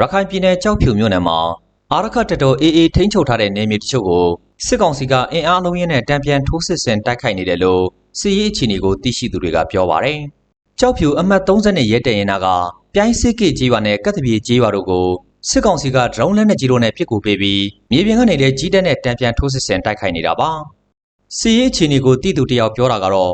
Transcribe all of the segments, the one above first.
ရခိုင်ပြည်နယ်ကြောက်ဖြူမြို့နယ်မှာအာရခတ်တပ်တော် AA ထိန်းချုပ်ထားတဲ့နေမြေတချို့ကိုစစ်ကောင်စီကအင်အားလုံးရင်းနဲ့တံပြန်ထိုးစစ်ဆင်တိုက်ခိုက်နေတယ်လို့စစ်ရေးအခြေအနေကိုသိရှိသူတွေကပြောပါတယ်။ကြောက်ဖြူအမှတ်30နဲ့ရဲတရင်နာကပြိုင်းစစ်ကေကြီးရွာနဲ့ကတ်တပြေကြီးရွာတို့ကိုစစ်ကောင်စီကဒရုန်းလက်နက်ကြီးတို့နဲ့ပစ်ကူပေးပြီးမြေပြင်ကနေလည်းကြီးတက်တဲ့တံပြန်ထိုးစစ်ဆင်တိုက်ခိုက်နေတာပါ။စစ်ရေးအခြေအနေကိုသိသူတယောက်ပြောတာကတော့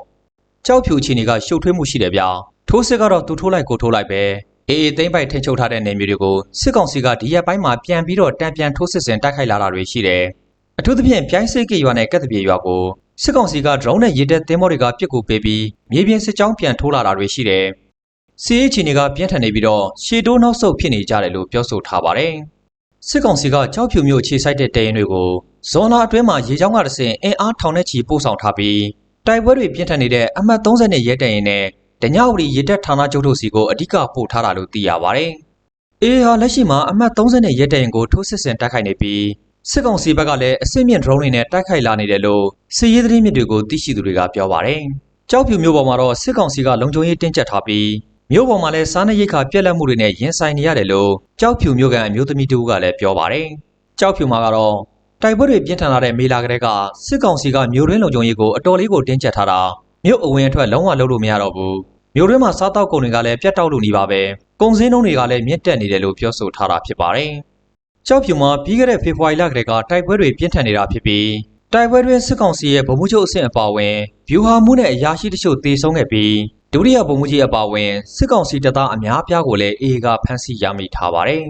ကြောက်ဖြူအခြေအနေကရှုပ်ထွေးမှုရှိတယ်ဗျာ။ထိုးစစ်ကတော့သူထိုးလိုက်ကိုထိုးလိုက်ပဲ။ အေးအေးသိမ့်ပိုက်ထိန်းချုပ်ထားတဲ့နေမျိုးတွေကိုစစ်ကောင်စီကဒီရက်ပိုင်းမှာပြန်ပြီးတော့တံပြန်ထိုးစစ်ဆင်တိုက်ခိုက်လာတာတွေရှိတယ်။အထူးသဖြင့်ပြိုင်းစိတ်ကေရွာနဲ့ကက်တပြေရွာကိုစစ်ကောင်စီကဒရုန်းနဲ့ရေတပ်သင်းမောတွေကပစ်ကူပေးပြီးမြေပြင်စစ်ကြောင်းပြန်ထိုးလာတာတွေရှိတယ်။စစ်ရေးအခြေအနေကပြင်းထန်နေပြီးတော့ရှေတိုးနောက်ဆုတ်ဖြစ်နေကြတယ်လို့ပြောဆိုထားပါတယ်။စစ်ကောင်စီကကြောက်ဖြူမျိုးခြေဆိုင်တဲ့တရင်တွေကိုဇွန်လအတွင်းမှာရေကြောင်းကတဆင်အင်အားထောင်နဲ့ချီပို့ဆောင်ထားပြီးတိုက်ပွဲတွေပြင်းထန်နေတဲ့အမှတ်30နဲ့ရဲတရင်နဲ့ ဒညဝရီရေတပ်ဌာနချုပ်တို့စီကိုအဓိကပို့ထားတာလို့သိရပါတယ်။အေးဟာလက်ရှိမှာအမှတ်30နဲ့ရဲတရင်ကိုထိုးစစ်ဆင်တိုက်ခိုက်နေပြီးစစ်ကောင်စီဘက်ကလည်းအစစ်မြင့် drone တွေနဲ့တိုက်ခိုက်လာနေတယ်လို့စစ်ရေးသတင်းမြစ်တွေကိုသိရှိသူတွေကပြောပါတယ်။ကြောက်ဖြူမျိုးပေါ်မှာတော့စစ်ကောင်စီကလုံခြုံရေးတင်းကျပ်ထားပြီးမျိုးပေါ်မှာလည်းစားနပ်ရိက္ခာပြက်လက်မှုတွေနဲ့ရင်ဆိုင်နေရတယ်လို့ကြောက်ဖြူမျိုးကန်အမျိုးသမီးတူကလည်းပြောပါတယ်။ကြောက်ဖြူမှာကတော့တိုက်ပွဲတွေပြင်းထန်လာတဲ့မေလာကလေးကစစ်ကောင်စီကမျိုးရင်းလုံခြုံရေးကိုအတော်လေးကိုတင်းကျပ်ထားတာ မြို့အဝင်အထွက်လုံးဝလုပ်လို့မရတော့ဘူး။မြို့ရင်းမှာစားတောက်ကုန်တွေကလည်းပြတ်တောက်လို့နေပါပဲ။ကုန်စည်နှုန်းတွေကလည်းမြင့်တက်နေတယ်လို့ပြောဆိုထားတာဖြစ်ပါတယ်။ကြောက်ဖြူမှာပြီးခဲ့တဲ့ဖေဖော်ဝါရီလကတည်းကတိုက်ပွဲတွေပြင်းထန်နေတာဖြစ်ပြီးတိုက်ပွဲတွင်စစ်ကောင်စီရဲ့ဗိုလ်မှူးချုပ်အဆင့်အပါအဝင်ဗျူဟာမှုနဲ့အရာရှိတချို့တေဆုံးခဲ့ပြီးဒုတိယဗိုလ်မှူးကြီးအပါအဝင်စစ်ကောင်စီတပ်သားအများအပြားကိုလည်းအေအေကဖမ်းဆီးရမိထားပါတယ်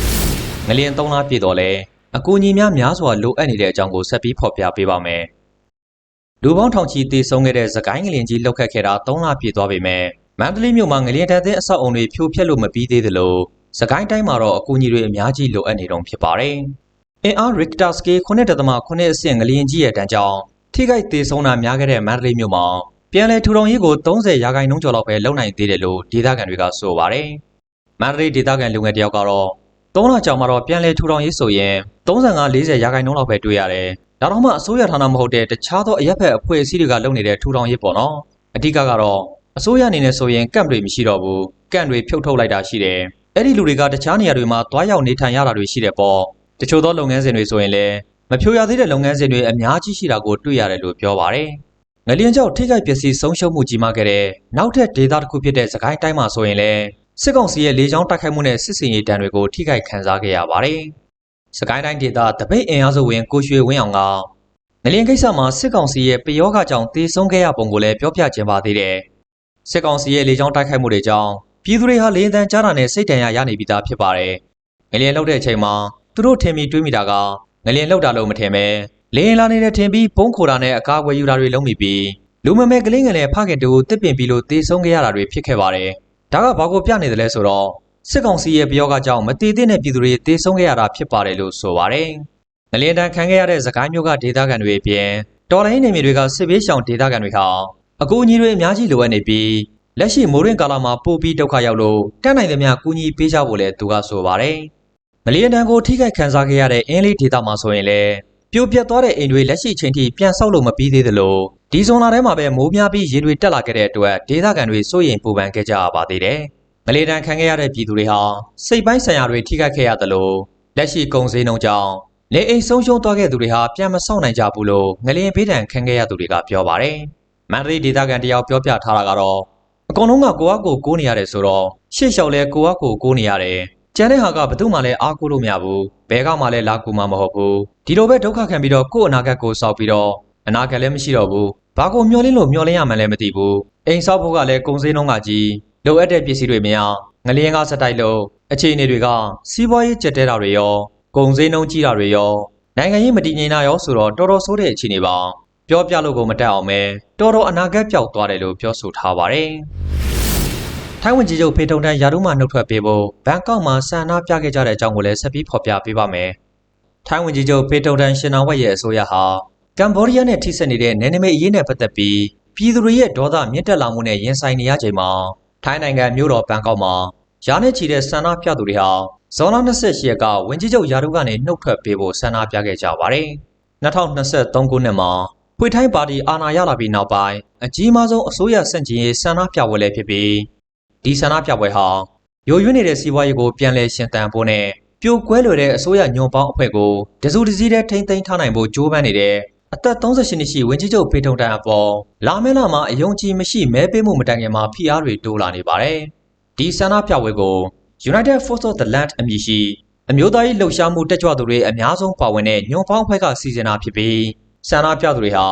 ။ငလျင်၃လပြည့်တော့လဲအကူအညီများများစွာလိုအပ်နေတဲ့အကြောင်းကိုဆက်ပြီးဖော်ပြပေးပါမယ်။ လူပေါင်းထောင်ချီတေဆုံးခဲ့တဲ့သကိုင်းငလျင်ကြီးလောက်ခတ်ခဲ့တာ၃လပြည့်သွားပြီမဲ့မန္တလေးမြို့မှာငလျင်တပ်တဲ့အဆောက်အုံတွေဖြိုဖျက်လို့မပြီးသေးသလိုစကိုင်းတိုင်းမှာတော့အကူအညီတွေအများကြီးလိုအပ်နေတုန်းဖြစ်ပါတယ်။အင်အား Richter scale 9.9အဆင့်ငလျင်ကြီးရဲ့တန်းကြောင့်ထိခိုက်သေးဆုံးတာများခဲ့တဲ့မန္တလေးမြို့မှာပြန်လည်ထူထောင်ရေးကို30ရာခိုင်နှုန်းကျော်လောက်ပဲလုပ်နိုင်သေးတယ်လို့ဒေသခံတွေကဆိုပါတယ်။မန္တလေးဒေသခံလူငယ်တယောက်ကတော့3လကြာမှတော့ပြန်လည်ထူထောင်ရေးဆိုရင်35-40ရာခိုင်နှုန်းလောက်ပဲတွေ့ရတယ်။ ဒါတော့မှအစိုးရဌာနမဟုတ်တဲ့တခြားသောအရက်ဖက်အဖွဲ့အစည်းတွေကလုပ်နေတဲ့ထူထောင်ရေးပေါ့နော်။အဓိကကတော့အစိုးရအနေနဲ့ဆိုရင်ကန့်တွေမရှိတော့ဘူး။ကန့်တွေဖြုတ်ထုတ်လိုက်တာရှိတယ်။အဲ့ဒီလူတွေကတခြားနေရာတွေမှာတွားရောက်နေထိုင်ရတာတွေရှိတယ်ပေါ့။တချို့သောလုပ်ငန်းစဉ်တွေဆိုရင်လည်းမဖြိုရသေးတဲ့လုပ်ငန်းစဉ်တွေအများကြီးရှိတာကိုတွေ့ရတယ်လို့ပြောပါတယ်။ငလျင်ကြောင့်ထိခိုက်ပျက်စီးဆုံးရှုံးမှုကြီးမားခဲ့တဲ့နောက်ထပ်ဒေသတစ်ခုဖြစ်တဲ့စကိုင်းတိုင်းမှာဆိုရင်လည်းစစ်ကောင်စီရဲ့လေကြောင်းတိုက်ခိုက်မှုနဲ့စစ်စင်ရေးတံတွေကိုထိခိုက်ခံစားခဲ့ရပါတယ်။ စကိုင်းတိုင်းဒေသတပိတ်အင်အားစုဝင်ကိုရွှေဝင်းအောင်ကငလျင်ကိစ္စမှာစစ်ကောင်စီရဲ့ပယောဂကြောင့်တေဆုံးခဲ့ရပုံကိုလည်းပြောပြခြင်းပါသေးတယ်။စစ်ကောင်စီရဲ့လေကြောင်းတိုက်ခိုက်မှုတွေကြောင့်ပြည်သူတွေဟာလေရင်တန်ကြားတာနဲ့စိတ်တန်ရရနေပြီးသားဖြစ်ပါတယ်။ငလျင်လောက်တဲ့အချိန်မှာသူတို့ထင်ပြီးတွေးမိတာကငလျင်လောက်တာလို့မထင်ပဲလေရင်လာနေတဲ့ထင်ပြီးပုံးခိုတာနဲ့အကာအကွယ်ယူတာတွေလုံးမိပြီးလူမမဲကလေးငယ်နဲ့ဖခင်တူကိုတစ်ပင်ပြီးလို့တေဆုံးခဲ့ရတာတွေဖြစ်ခဲ့ပါတယ်။ဒါကဘာကိုပြနေတယ်လဲဆိုတော့ စစ်ကောင်စီရဲ့ပြောကကြောင့်မတည်တဲ့ပြည်သူတွေတေဆုံးခဲ့ရတာဖြစ်ပါတယ်လို့ဆိုပါတယ်။ငလျင်တန်ခံခဲ့ရတဲ့သခိုင်းမျိုးကဒေသခံတွေအပြင်တော်လိုင်းနေမြေတွေကစစ်ဘေးရှောင်ဒေသခံတွေဟာအကူအညီတွေအများကြီးလိုအပ်နေပြီးလက်ရှိမိုးရင်ကာလမှာပို့ပြီးဒုက္ခရောက်လို့တန်းနိုင်သမျှကူညီပေးကြဖို့လည်းသူကဆိုပါတယ်။မလီယန်တန်ကိုထိခိုက်ခံစားခဲ့ရတဲ့အင်းလေးဒေသမှာဆိုရင်လည်းပြိုပြက်သွားတဲ့အိမ်တွေလက်ရှိချိန်ထိပြန်ဆောက်လို့မပြီးသေးသလိုဒီဇွန်လထဲမှာပဲမိုးများပြီးရေတွေတက်လာခဲ့တဲ့အတွက်ဒေသခံတွေစိုးရိမ်ပူပန်ခဲ့ကြရပါသေးတယ်။ မလီယန်တန်ခံခဲ့ရတဲ့ပြည်သူတွေဟာစိတ်ပိုင်းဆိုင်ရာတွေထိခိုက်ခဲ့ရသလိုလက်ရှိကုန်စည်နှုန်းကြောင့်နေအိမ်ဆုံးရှုံးသွားခဲ့သူတွေဟာပြန်မဆောက်နိုင်ကြဘူးလို့ငလျင်ဘေးဒဏ်ခံခဲ့ရသူတွေကပြောပါတယ်။မန္တလေးဒေသခံတယောက်ပြောပြထားတာကတော့အကုန်လုံးကကိုယ့်အကိုကိုးနေရတယ်ဆိုတော့ရှေ့လျှောက်လဲကိုယ့်အကိုကိုးနေရတယ်ကျန်တဲ့ဟာကဘယ်သူမှလည်းအားကိုးလို့မရဘူးဘဲကမှလည်းလာကူမှမဟုတ်ဘူးဒီလိုပဲဒုက္ခခံပြီးတော့ကိုယ့်အနာဂတ်ကိုစောက်ပြီးတော့အနာဂတ်လည်းမရှိတော့ဘူးဘာကိုမျောလင်းလို့မျောလင်းရမှလည်းမသိဘူးအိမ်ဆောက်ဖို့ကလည်းကုံစင်းနှုံးကကြီး လိုအပ်တဲ့ပစ္စည်းတွေမရငလျင်ကစတိုက်လို့အခြေအနေတွေကစီးပွားရေးကျက်တဲတာတွေရောကုံစင်းနှုံးကြီးတာတွေရောနိုင်ငံရေးမတည်ငြိမ်တာရောဆိုတော့တော်တော်ဆိုးတဲ့အခြေအနေပါပြောပြလို့ကိုမတက်အောင်ပဲတော်တော်အနာဂတ်ပြောက်သွားတယ်လို့ပြောဆိုထားပါတယ်။ထိုင်းဝန်ကြီးချုပ်ဖေထုံတန်းယာရုမှနှုတ်ထွက်ပေးဖို့ဘန်ကောက်မှာဆန္ဒပြခဲ့ကြတဲ့အကြောင်းကိုလည်းဆက်ပြီးဖော်ပြပေးပါမယ်။ထိုင်းဝန်ကြီးချုပ်ဖေထုံတန်းရှင်နာဝက်ရဲ့အစိုးရဟာကမ်ဘောဒီးယားနဲ့ထိစပ်နေတဲ့နယ်နိမိတ်အရေးနဲ့ပတ်သက်ပြီးပြည်သူတွေရဲ့ဒေါသမြင့်တက်လာမှုနဲ့ရင်ဆိုင်နေရချိန်မှာ ထိုင်းနိုင်ငံမြို့တော်ဘန်ကောက်မှာရာနဲ့ချီတဲ့ဆန္ဒပြသူတွေဟာဇွန်လ28ရက်ကဝန်ကြီးချုပ်ယာရုကနေနှုတ်ထွက်ပေးဖို့ဆန္ဒပြခဲ့ကြပါတယ်။2023ခုနှစ်မှာဖွေထိုင်းပါတီအာဏာရလာပြီးနောက်ပိုင်းအကြီးမားဆုံးအစိုးရဆန့်ကျင်ရေးဆန္ဒပြပွဲလည်းဖြစ်ပြီးဒီဆန္ဒပြပွဲဟာယိုယွင်းနေတဲ့စီးပွားရေးကိုပြန်လည်ရှင်သန်ဖို့နဲ့ပြိုကွဲလွယ်တဲ့အစိုးရညွန်ပေါင်းအဖွဲ့ကိုတစုတစည်းတည်းထိမ့်သိမ်းထားနိုင်ဖို့ကြိုးပမ်းနေတဲ့ အသက်38နှစ်ရှိဝင်းကြီးချုပ်ဖေထုံတန်အပေါ်လာမဲလာမှာအယုံကြည်မရှိမဲပေးမှုမတိုင်ခင်မှာဖိအားတွေတိုးလာနေပါတယ်။ဒီဆန္ဒပြပွဲကို United Force of the Land အမည်ရှိအမျိုးသားရေးလှုပ်ရှားမှုတက်ကြွသူတွေအများဆုံးပါဝင်တဲ့ညွန်ပေါင်းအဖွဲ့ကစီစဉ်တာဖြစ်ပြီးဆန္ဒပြသူတွေဟာ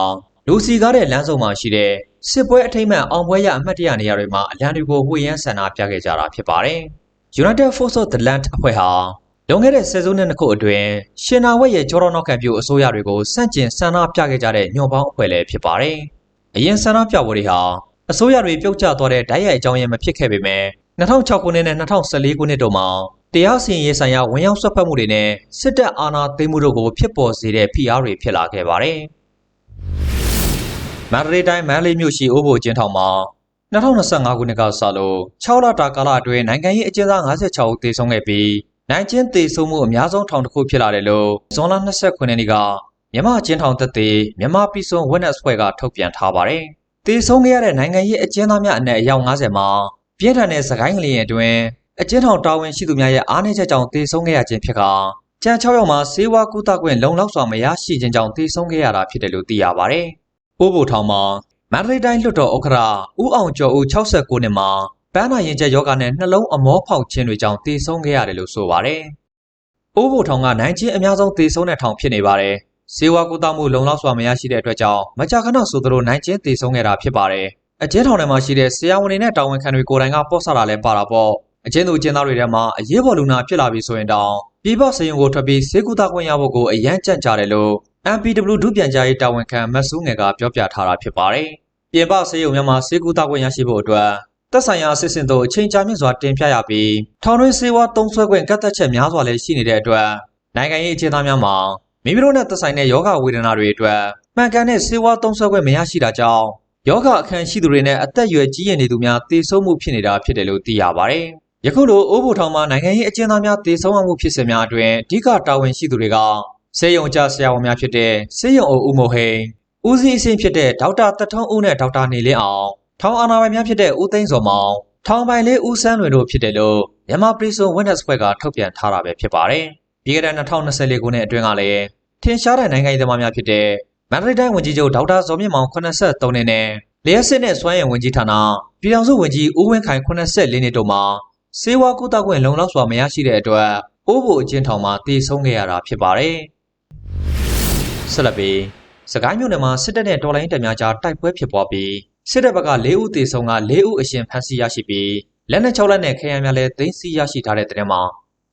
လူစီကားတဲ့လမ်းစုံမှာရှိတဲ့စစ်ပွဲအထိမ်းအမှန်အောင်ပွဲရအမှတ်တရနေရာတွေမှာအလံတွေကိုဝှေ့ယမ်းဆန္ဒပြခဲ့ကြတာဖြစ်ပါတယ်။ United Force of the Land အဖွဲ့ဟာ လွန်ခဲ့တဲ့ဆယ်စုနှစ်နှစ်ခုအတွင်းရှင်နာဝက်ရဲ့ကျောတော်နောက်ခံပြုအစိုးရတွေကိုစန့်ကျင်ဆန္ဒပြခဲ့ကြတဲ့ညွန်ပေါင်းအဖွဲ့လည်းဖြစ်ပါတယ်။အရင်ဆန္ဒပြပွဲတွေဟာအစိုးရတွေပြုတ်ကျသွားတဲ့ဓာတ်ရိုက်အကြောင်းရင်းမဖြစ်ခဲ့ပေမဲ့2006ခုနှစ်နဲ့2014ခုနှစ်တို့မှာတရားစီရင်ရေးဆိုင်ရာဝန်ရောက်ဆွတ်ဖက်မှုတွေနဲ့စစ်တပ်အာဏာသိမ်းမှုတို့ကိုဖြစ်ပေါ်စေတဲ့ဖိအားတွေဖြစ်လာခဲ့ပါတယ်။မန္တလေးတိုင်းမန္တလေးမြို့ရှိအိုးဘိုကျင်းထောင်မှာ2025ခုနှစ်ကစလို့6လတာကာလအတွင်းနိုင်ငံရေးအကျဉ်းသား56ဦးသေဆုံးခဲ့ပြီး နိုင်ကျင်းသေဆုံးမှုအများဆုံးထောင်တစ်ခုဖြစ်လာတယ်လို့ဇွန်လ29ရက်နေ့ကမြန်မာကျင်းထောင်သက်သေမြန်မာပြည်စုံ Witness ဖွဲ့ကထုတ်ပြန်ထားပါတယ်။သေဆုံးခဲ့ရတဲ့နိုင်ငံရေးအကျဉ်းသားများအနက်အယောက်90မှာပြင်းထန်တဲ့စကိုင်းကလေးအတွင်းအကျဉ်းထောင်တာဝန်ရှိသူများရဲ့အားနည်းချက်ကြောင့်သေဆုံးခဲ့ရခြင်းဖြစ်ကကြံ6ယောက်မှာဆေးဝါးကုသခွင့်လုံလောက်စွာမရရှိခြင်းကြောင့်သေဆုံးခဲ့ရတာဖြစ်တယ်လို့သိရပါတယ်။ပိုးဘိုထောင်မှာမန္တလေးတိုင်းလွှတ်တော်ဥက္ကဋ္ဌဦးအောင်ကျော်ဦး69နှစ်မှာ ပန်းနာရင်ကျက်ယောဂနဲ့နှလုံးအမောဖောက်ခြင်းတွေကြောင့်သေဆုံးခဲ့ရတယ်လို့ဆိုပါတယ်။အိုးဘိုထောင်ကနိုင်ချင်းအများဆုံးသေဆုံးတဲ့ထောင်ဖြစ်နေပါတယ်။စေဝါကုသမှုလုံလောက်စွာမရရှိတဲ့အတွက်ကြောင့်မကြာခဏဆိုသလိုနိုင်ချင်းသေဆုံးခဲ့တာဖြစ်ပါတယ်။အကျဉ်းထောင်ထဲမှာရှိတဲ့ဆရာဝန်တွေနဲ့တာဝန်ခံတွေကိုယ်တိုင်ကပေါ့ဆတာလဲပါတာပေါ့။အကျဉ်းသူအကျဉ်းသားတွေထဲမှာအရေးပေါ်လူနာဖြစ်လာပြီဆိုရင်တောင်ပြည်ပစေယုံကိုထွက်ပြီးစေကူတာခွင့်ရဖို့ကိုအရန်ကြန့်ကြတယ်လို့ MPW ဒုပြန်ကြားရေးတာဝန်ခံမတ်ဆူးငယ်ကပြောပြထားတာဖြစ်ပါတယ်။ပြင်ပစေယုံများမှာစေကူတာခွင့်ရရှိဖို့အတွက် သက်ဆိုင်ရာအစစ်စင်တို့အချိန်ကြာမြင့်စွာတင်ပြရပြီးထောင်တွင်းစေဝါသုံးဆွဲခွင့်ကတ်သက်ချက်များစွာလည်းရှိနေတဲ့အတွက်နိုင်ငံရေးအခြေသားများမှာမိမိတို့နဲ့သက်ဆိုင်တဲ့ယောဂဝေဒနာတွေအတွက်မှန်ကန်တဲ့စေဝါသုံးဆွဲခွင့်မရရှိတာကြောင့်ယောဂအခမ်းရှိသူတွေနဲ့အသက်အရွယ်ကြီးရနေသူများသေဆုံးမှုဖြစ်နေတာဖြစ်တယ်လို့သိရပါတယ်။ယခုလိုအိုးဘိုထောင်မှာနိုင်ငံရေးအကျဉ်းသားများသေဆုံးမှုဖြစ်စဉ်များအတွင်းအဓိကတာဝန်ရှိသူတွေကစေယုံကြဆရာဝန်များဖြစ်တဲ့စေယုံအိုဦးမိုဟိန်ဦးစီးအဆင့်ဖြစ်တဲ့ဒေါက်တာတထုံးဦးနဲ့ဒေါက်တာနေလင်းအောင် ထောင်အာဏာပိုင်များဖြစ်တဲ့ဦးသိန်းစော်မောင်ထောင်ပိုင်လေးဦးစန်းလွင်တို့ဖြစ်တယ်လို့မြန်မာပြည်စုံ Witness ဖွဲ့ကထုတ်ပြန်ထားတာပဲဖြစ်ပါတယ်။ပြီးခဲ့တဲ့2024ခုနှစ်အတွင်းကလည်းထင်ရှားတဲ့နိုင်ငံရေးသမားများဖြစ်တဲ့မန္တလေးတိုင်းဝန်ကြီးချုပ်ဒေါက်တာဇော်မြင့်မောင်83နှစ်နဲ့လျှက်စစ်နဲ့စွမ်းရည်ဝန်ကြီးဌာနပြည်ထောင်စုဝန်ကြီးဦးဝင်းခိုင်84နှစ်တို့မှာစေဝါကုသခွင့်လုံလောက်စွာမရရှိတဲ့အတွက်အိုးဘိုအချင်းထောင်မှာတည်ဆုံးခဲ့ရတာဖြစ်ပါတယ်။ဆက်လက်ပြီးစကိုင်းမြို့နယ်မှာစစ်တပ်နဲ့တော်လိုင်းတပ်များကြားတိုက်ပွဲဖြစ်ပွားပြီး စစ်တပ်ဘက်က၄ဦးသေဆုံးက၄ဦးအရှင်ဖမ်းဆီးရရှိပြီးလက်နက်၆လက်နဲ့ခရမ်းများလည်းသိမ်းဆည်းရရှိထားတဲ့တဲ့မှာ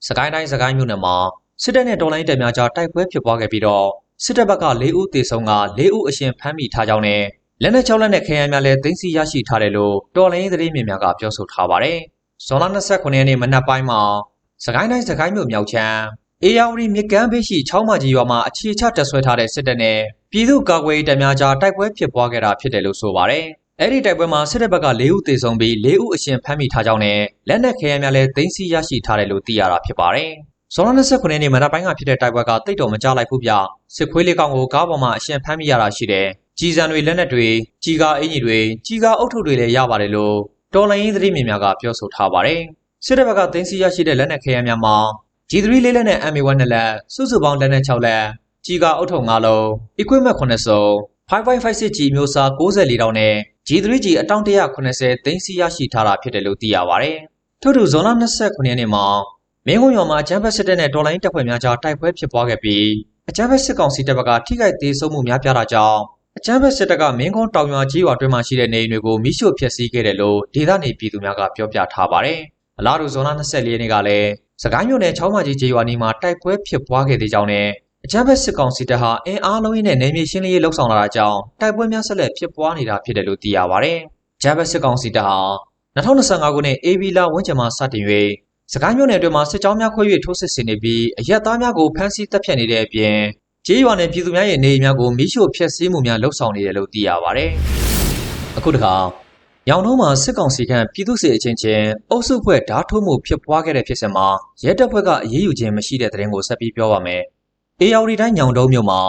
စကိုင်းတိုင်းစကိုင်းမြို့နယ်မှာစစ်တပ်နဲ့တော်လိုင်းတပ်များကြားတိုက်ပွဲဖြစ်ပွားခဲ့ပြီးတော့စစ်တပ်ဘက်က၄ဦးသေဆုံးက၄ဦးအရှင်ဖမ်းမိထားကြောင်းနဲ့လက်နက်၆လက်နဲ့ခရမ်းများလည်းသိမ်းဆည်းရရှိထားတယ်လို့တော်လိုင်းသတင်းမြင်များကပြောဆိုထားပါတယ်။ဇွန်လ29ရက်နေ့မနက်ပိုင်းမှာစကိုင်းတိုင်းစကိုင်းမြို့မြောက်ချမ်း အေယာဝတီမြကမ်းဘေးရှိချောင်းမကြီးရွာမှာအခြေချတက်ဆွဲထားတဲ့စစ်တပ်နဲ့ပြည်သူ့ကာကွယ်ရေးတပ်များကြားတိုက်ပွဲဖြစ်ပွားခဲ့တာဖြစ်တယ်လို့ဆိုပါတယ်။အဲ့ဒီတိုက်ပွဲမှာစစ်တပ်ဘက်က၄ဦးသေဆုံးပြီး၄ဦးအရှင်ဖမ်းမိထားကြောင်းနဲ့လက်နက်ခဲယမ်းများလည်းသိမ်းဆည်းရရှိထားတယ်လို့သိရတာဖြစ်ပါတယ်။ဇွန်လ29ရက်နေ့မနက်ပိုင်းကဖြစ်တဲ့တိုက်ပွဲကတိတ်တော်မကြလိုက်ဘူးဗျ။စစ်ခွေးလေးကောင်ကိုကားပေါ်မှာအရှင်ဖမ်းမိရတာရှိတယ်။ကြီးစံတွေလက်နက်တွေကြီးကားအင်ကြီးတွေကြီးကားအုပ်ထုပ်တွေလည်းရပါတယ်လို့တော်လိုင်းရေးသတင်းမြင်များကပြောဆိုထားပါတယ်။စစ်တပ်ဘက်ကသိမ်းဆည်းရရှိတဲ့လက်နက်ခဲယမ်းများမှာ G3 လေးလက်နဲ့ MA1 နှစ်လက်စုစုပေါင်းလက်နက်6လက်ကြီးကားအုပ်ထုပ်5လုံး equipment 9စုံ 5.56G မျိုးစား64တောင်နဲ့ G3G အတောင်180သိန်းစီရရှိထားတာဖြစ်တယ်လို့သိရပါဗျ။ထို့သူဇွန်လ29ရက်နေ့မှာမင်းကုန်းရွာမှာအကြမ်းဖက်စစ်တပ်နဲ့တော်လိုင်းတပ်ဖွဲ့များကြားတိုက်ပွဲဖြစ်ပွားခဲ့ပြီးအကြမ်းဖက်စစ်ကောင်စီတပ်ဘက်ကထိခိုက်သေးဆုံးမှုများပြားတာကြောင့်အကြမ်းဖက်စစ်တပ်ကမင်းကုန်းတောင်ရွာကြီးရွာတွင်းမှာရှိတဲ့နေအိမ်တွေကိုမိရှို့ဖျက်ဆီးခဲ့တယ်လို့ဒေသနေပြည်သူများကပြောပြထားပါတယ်။ အလားတူဇွန်လ24ရက်နေ့ကလည်းစကိုင်းမြို့နယ်ချောင်းမကြီးကျေးရွာနီးမှာတိုက်ပွဲဖြစ်ပွားခဲ့တဲ့ကြောင်းနဲ့အကြမ်းဖက်စစ်ကောင်စီတပ်ဟာအင်အားလုံးရင်းနဲ့နယ်မြေရှင်းလင်းရေးလှုပ်ဆောင်လာတာကြောင့်တိုက်ပွဲများဆက်လက်ဖြစ်ပွားနေတာဖြစ်တယ်လို့သိရပါဗျ။ဂျမ်ဘက်စစ်ကောင်စီတပ်ဟာ2025ခုနှစ်အေဗီလာဝန်းကျင်မှာစတင်၍စကိုင်းမြို့နယ်အတွင်းမှာစစ်ကြောင်းများခွဲ၍ထိုးစစ်ဆင်နေပြီးအရက်သားများကိုဖမ်းဆီးတပ်ဖြတ်နေတဲ့အပြင်ကျေးရွာနယ်ပြည်သူများရဲ့နေအိမ်များကိုမိရှို့ဖျက်ဆီးမှုများလှုပ်ဆောင်နေတယ်လို့သိရပါဗျ။အခုတခါ ရောင်ထုံးမှာစစ်ကောင်စီကပြည်သူ့စစ်အချင်းချင်းအုပ်စုဖွဲ့ဓာတ်ထိုးမှုဖြစ်ပွားခဲ့တဲ့ဖြစ်စဉ်မှာရဲတပ်ဖွဲ့ကအရေးယူခြင်းမရှိတဲ့တဲ့ရင်ကိုဆက်ပြီးပြောပါမယ်။အေယာဝတီတိုင်းညောင်တုံးမြို့မှာ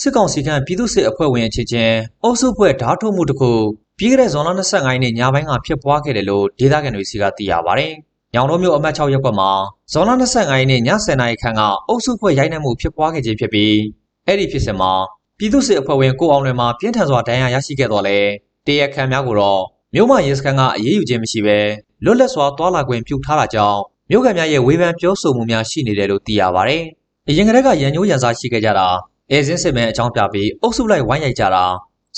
စစ်ကောင်စီကပြည်သူ့စစ်အဖွဲ့ဝင်အချင်းချင်းအုပ်စုဖွဲ့ဓာတ်ထိုးမှုတစ်ခုပြီးခဲ့တဲ့ဇွန်လ25ရက်နေ့ညပိုင်းကဖြစ်ပွားခဲ့တယ်လို့ဒေသခံတွေစီကသိရပါဗျ။ညောင်တော်မြို့အမှတ်6ရပ်ကွက်မှာဇွန်လ25ရက်နေ့ည10:00နာရီခန့်ကအုပ်စုဖွဲ့ရိုက်နှက်မှုဖြစ်ပွားခဲ့ခြင်းဖြစ်ပြီးအဲ့ဒီဖြစ်စဉ်မှာပြည်သူ့စစ်အဖွဲ့ဝင်ကိုအောင်လွင်မှာပြင်းထန်စွာဒဏ်ရာရရှိခဲ့တော့လဲတရားခံများကိုတော့ မြို့မရဲစခန်းကအရေးယူခြင်းမရှိဘဲလွတ်လပ်စွာတွာလာခွင့်ပြုထားတာကြောင့်မြို့ကန်များရဲ့ဝေဖန်ပြောဆိုမှုများရှိနေတယ်လို့သိရပါတယ်။အရင်ကတည်းကရန်ညိုးရန်စားရှိခဲ့ကြတာအဲစင်းစစ်မဲအကြောင်းပြပြီးအုပ်စုလိုက်ဝိုင်းရိုက်ကြတာ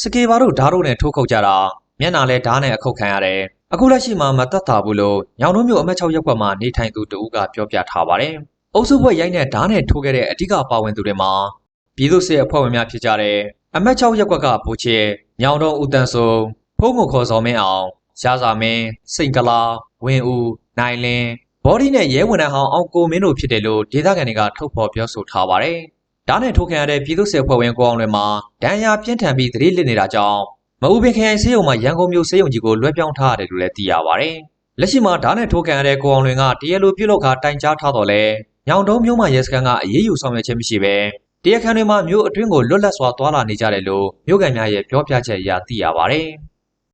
စကေဘာတို့ဓာတ်တို့နဲ့ထိုးခုတ်ကြတာမျက်နာလဲဓာတ်နဲ့အခုတ်ခံရတယ်။အခုလက်ရှိမှာမတတ်တာဘူးလို့ညောင်တို့မျိုးအမတ်6ရပ်ကွက်မှာနေထိုင်သူတဦးကပြောပြထားပါတယ်။အုပ်စုဖွဲ့ရိုက်နဲ့ဓာတ်နဲ့ထိုးခဲ့တဲ့အဓိကပါဝင်သူတွေမှာပြည်သူ့စစ်အဖွဲ့ဝင်များဖြစ်ကြတဲ့အမတ်6ရပ်ကွက်ကဘူချေညောင်တော်ဦးတန်းစုံ ဖုံးမခေါ်စော်မင်းအောင်ရှားစာမင်းစိန်ကလာဝင်းဦးနိုင်လင်းဘော်ဒီနဲ့ရဲဝန်ထမ်းဟောင်းအောင်ကိုမင်းတို့ဖြစ်တယ်လို့ဒေသခံတွေကထုတ်ဖော်ပြောဆိုထားပါတယ်။ဓာတ်နဲ့ထိုးခံရတဲ့ပြည်သူ့စစ်အဖွဲ့ဝင်ကိုအောင်လွင်မှာဒဏ်ရာပြင်းထန်ပြီးသတိလစ်နေတာကြောင့်မအူပင်ခရိုင်စေယုံမှာရန်ကုန်မြို့စေယုံကြီးကိုလွှဲပြောင်းထားရတယ်လို့လည်းသိရပါတယ်။လက်ရှိမှာဓာတ်နဲ့ထိုးခံရတဲ့ကိုအောင်လွင်ကတရားလိုပြုလုပ်ခါတိုင်ကြားထားတော့လဲညောင်တုံးမြို့မှာရဲစခန်းကအရေးယူဆောင်ရွက်ခြင်းမရှိဘဲတရားခံတွေမှာမြို့အတွင်းကိုလွတ်လပ်စွာသွာလာနေကြတယ်လို့မြို့ကန်များရဲ့ပြောပြချက်အရသိရပါတယ်။